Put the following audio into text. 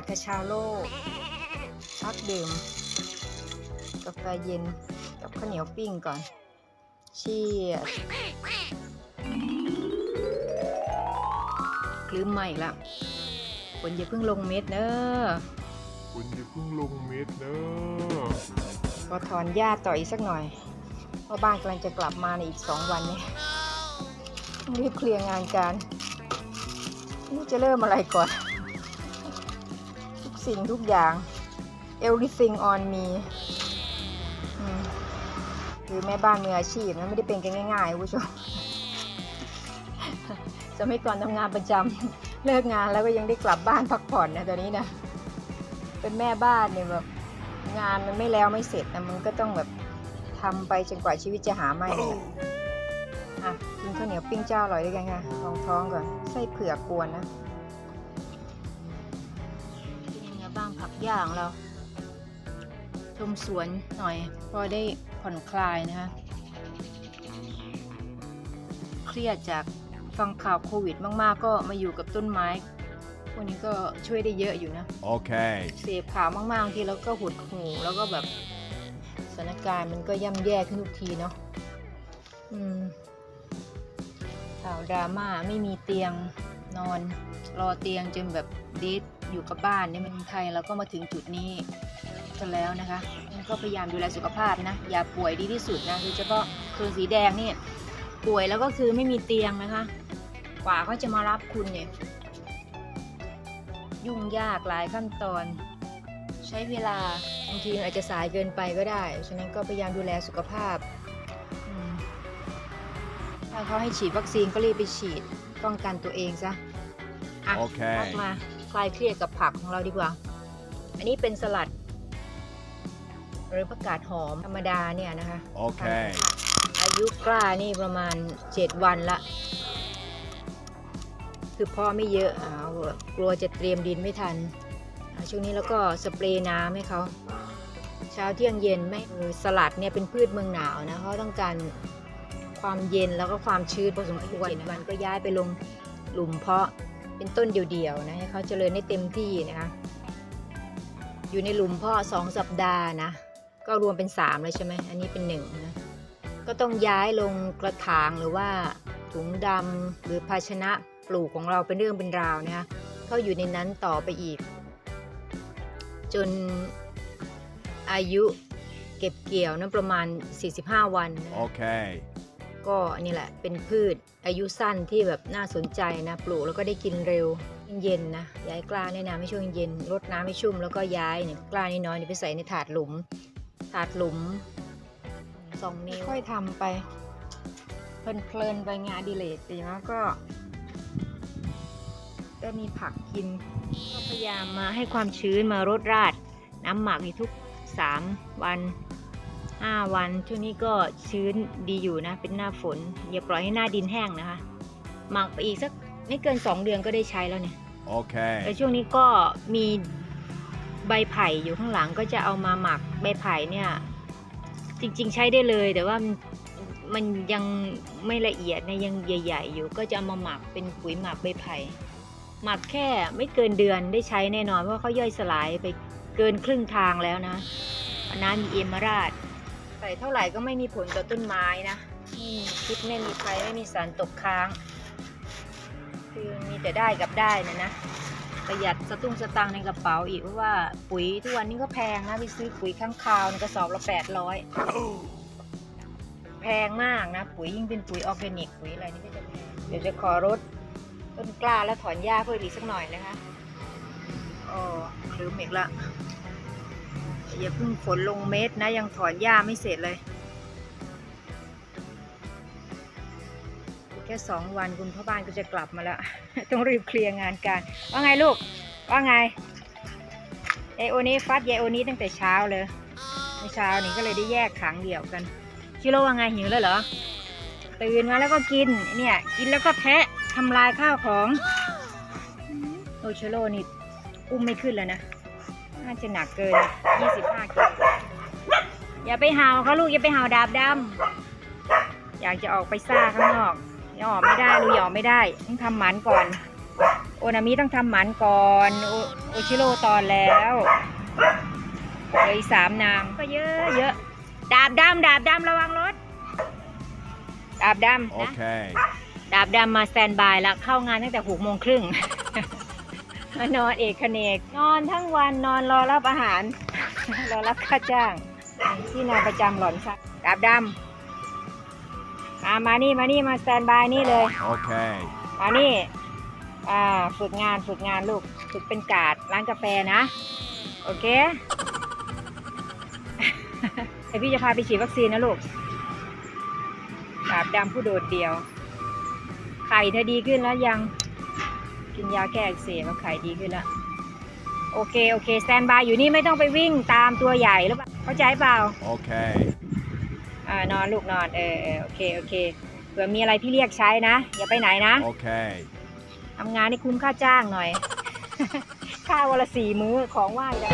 ดคาชาโลพักดื่มกาแฟเย็นกับข้าวเหนียวปิ้งก่อน เชียร์คลืมใหม่ละฝนอย่าเพิ่งลงเม็ดเนอะคุณอย่าเพิ่งลงเม็ดนะก็ถอนหญ้าต่ออีกสักหน่อย เพราะบ้านกำลังจะกลับมาในอีกสองวันนี้ต้องรีบเคลียร์งานการไม่รู้จะเริ่มอะไรก่อนทุก สิ่งทุกอย่าง everything on me อืมคือแม่บ้านมืออาชีพนะไม่ได้เป็นกันง่ายๆคุณผู้ชมจะไม่ก่อนทำงานประจำเลิกงานแล้วก็ยังได้กลับบ้านพักผ่อนนะตอนนี้นะเป็นแม่บ้านเนี่ยแบบงานมันไม่แล้วไม่เสร็จนะมันก็ต้องแบบทำไปจนกว่าชีวิตจะหาไม่อะกินข้าวเหนียวปิ้งเจ้าอร่อยด้วยกันค่ะรองท้องก่อนไส้เผือกกวนนะ บ้างผักย่างเรา ชมสวนหน่อยพอได้ผ่อนคลายนะคะ เครียดจากฟังข่าวโควิดมาก ๆ ก็มาอยู่กับต้นไม้พวกนี้ก็ช่วยได้เยอะอยู่นะ Okay. เสพข่าวมากๆบางทีแล้วก็หดหูแล้วก็แบบสถานการณ์มันก็ย่ำแย่ขึ้นทุกทีเนาะอืมข่าวดราม่าไม่มีเตียง นอนรอเตียงจนแบบเดทอยู่กับบ้านเนี่ยมันไทยเราก็มาถึงจุดนี้กันแล้วนะคะก็พยายามดูแลสุขภาพนะ อย่าป่วยดีที่สุดนะโดยเฉพาะคือสีแดงนี่ป่วยแล้วก็คือไม่มีเตียงนะคะกว่าเขาจะมารับคุณเนี่ย ยุ่งยากหลายขั้นตอน ใช้เวลาบางทีอาจจะสายเกินไปก็ได้ ฉะนั้นก็พยายามดูแลสุขภาพ ถ้าเขาให้ฉีดวัคซีนก็รีบไปฉีด ป้องกันตัวเองซะอะโอเคพักมาคลายเครียดกับผักของเราดีกว่า อันนี้เป็นสลัด หรือผักกาดหอมธรรมดาเนี่ยนะคะ Okay. อายุกล้านี่ประมาณ 7 วันละ คือพ่อไม่เยอะอ่ากลัวจะเตรียมดินไม่ทันอ่าช่วงนี้แล้วก็สเปรย์น้ำให้เขาเช้าเที่ยงเย็นไม่เออสลัดเนี่ยเป็นพืชเมืองหนาวนะเขาต้องการ ความเย็นแล้วก็ความชื้นพอสมควรเจ็ดวันก็ย้ายไปลงหลุมเพาะเป็นต้นเดี่ยวๆนะให้เขาเจริญได้เต็มที่นะคะ อยู่ในหลุมเพาะสองสัปดาห์นะ ก็รวมเป็นสามเลยใช่ไหมอันนี้เป็นหนึ่งนะก็ต้องย้ายลงกระถางหรือว่าถุงดำหรือภาชนะปลูกของเราเป็นเรื่องเป็นราวนะคะเขาอยู่ในนั้นต่อไปอีก จนอายุเก็บเกี่ยวนั้นประมาณ 45 วันนะ Okay. ก็นี่แหละเป็นพืชอายุสั้นที่แบบน่าสนใจนะ ปลูกแล้วก็ได้กินเร็วเย็นๆนะย้ายกล้าในน้ำให้ช่วงเย็นรดน้ำให้ชุ่มแล้วก็ย้ายเนี่ยกล้าน้อยๆเนี่ยไปใส่ในถาดหลุม ถาดหลุมสองนิ้วค่อยทำไป เพลินๆไปงานดิเลกแต่อย่างก็ก็มีผักกินก็พยายามมาให้ความชื้นมารดราด น้ำหมักในทุก 3 วัน 5 วัน ช่วงนี้ก็ชื้นดีอยู่นะ เป็นหน้าฝน อย่าปล่อยให้หน้าดินแห้งนะคะ หมักไปอีกสักไม่เกิน 2 เดือนก็ได้ใช้แล้วเนี่ยแต่ Okay. ช่วงนี้ก็มีใบไผ่อยู่ข้างหลังก็จะเอามาหมักใบไผ่เนี่ย จริงๆใช้ได้เลย แต่ว่ามันมันยังไม่ละเอียดนะยังใหญ่ๆอยู่ ก็จะเอามาหมักเป็นปุ๋ยหมักใบไผ่หมักแค่ไม่เกินเดือนได้ใช้แน่นอนเพราะว่าเขาย่อยสลายไปเกินครึ่งทางแล้วนะ น้ำมีเอมราด ใส่เท่าไหร่ก็ไม่มีผลต่อต้นไม้นะพิษไม่มีภัยไม่มีสารตกค้าง คือมีแต่ได้กับได้นะนะ ประหยัดสตุ้งสตังค์ในกระเป๋าอีกเพราะว่าปุ๋ยทุกวันนี้ก็แพงนะไปซื้อปุ๋ยข้างคาวในกระสอบละแปดร้อยแพงมากนะ ปุ๋ยยิ่งเป็นปุ๋ยออร์แกนิกปุ๋ยอะไรนี่ก็จะแพงเดี๋ยวจะขอรถต้นกล้าแล้วถอนหญ้าเพิ่มอีกสักหน่อยนะคะโอ้คลืมอีกละ อย่าเพิ่งฝนลงเม็ดนะ ยังถอนหญ้าไม่เสร็จเลย แค่สองวันคุณพ่อบ้านก็จะกลับมาแล้ว ต้องรีบเคลียร์งานการ ว่าไงลูก ว่าไงเอโอนี้ฟัดเยโอนี้ตั้งแต่เช้าเลยเมื่อเช้านี้ก็เลยได้แยกขังเดี่ยวกันชิโร่ว่าไงหิวแล้วเหรอ ตื่นมาแล้วก็กินเนี่ย กินแล้วก็แทะทำลายข้าวของโอชิโร่นี่อุ้มไม่ขึ้นแล้วนะ น่าจะหนักเกิน 25กิโลอย่าไปเห่าเขาลูกอย่าไปเห่าดาบดำอยากจะออกไปซ่าข้างนอกยังออกไม่ได้ลูกอย่าออกไม่ได้ ต้องทำหมันก่อน โอนามิต้องทำหมันก่อนโอโอชิโร่ตอนแล้วเหลืออีกสามนางก็เยอะเยอะดาบดำดาบดำระวังรถ ดาบดำนะ Okay. ดาบดำมาสแตนบายแล้วเข้างานตั้งแต่หกโมงครึ่ง มานอนเอกเนก นอนทั้งวันนอนรอรับอาหาร รอรับค่าจ้าง ที่นอนประจำหล่อนค่ะดาบดำมามานี่มานี่มาสแตนบายนี่เลย Okay. มานี่อ่าฝึกงานฝึกงานลูก ฝึกเป็นการ์ดร้านกาแฟนะ โอเคเดี๋ยวพี่จะพาไปฉีดวัคซีนนะลูกดาบดำผู้โดดเดี่ยว ไข่เธอดีขึ้นแล้วยัง กินยาแก้อักเสบแล้วไข่ดีขึ้นแล้วโอเค โอเคสแตนบายอยู่นี่ไม่ต้องไปวิ่งตามตัวใหญ่หรือเปล่าเข้าใจเปล่า Okay. อ่านอนลูกนอนเออเออโอเคโอเคเผื่อมีอะไรพี่เรียกใช้นะ อย่าไปไหนนะ Okay. ทำงานให้คุ้มค่าจ้างหน่อย ค่าวันละสี่มื้อของว่างจัง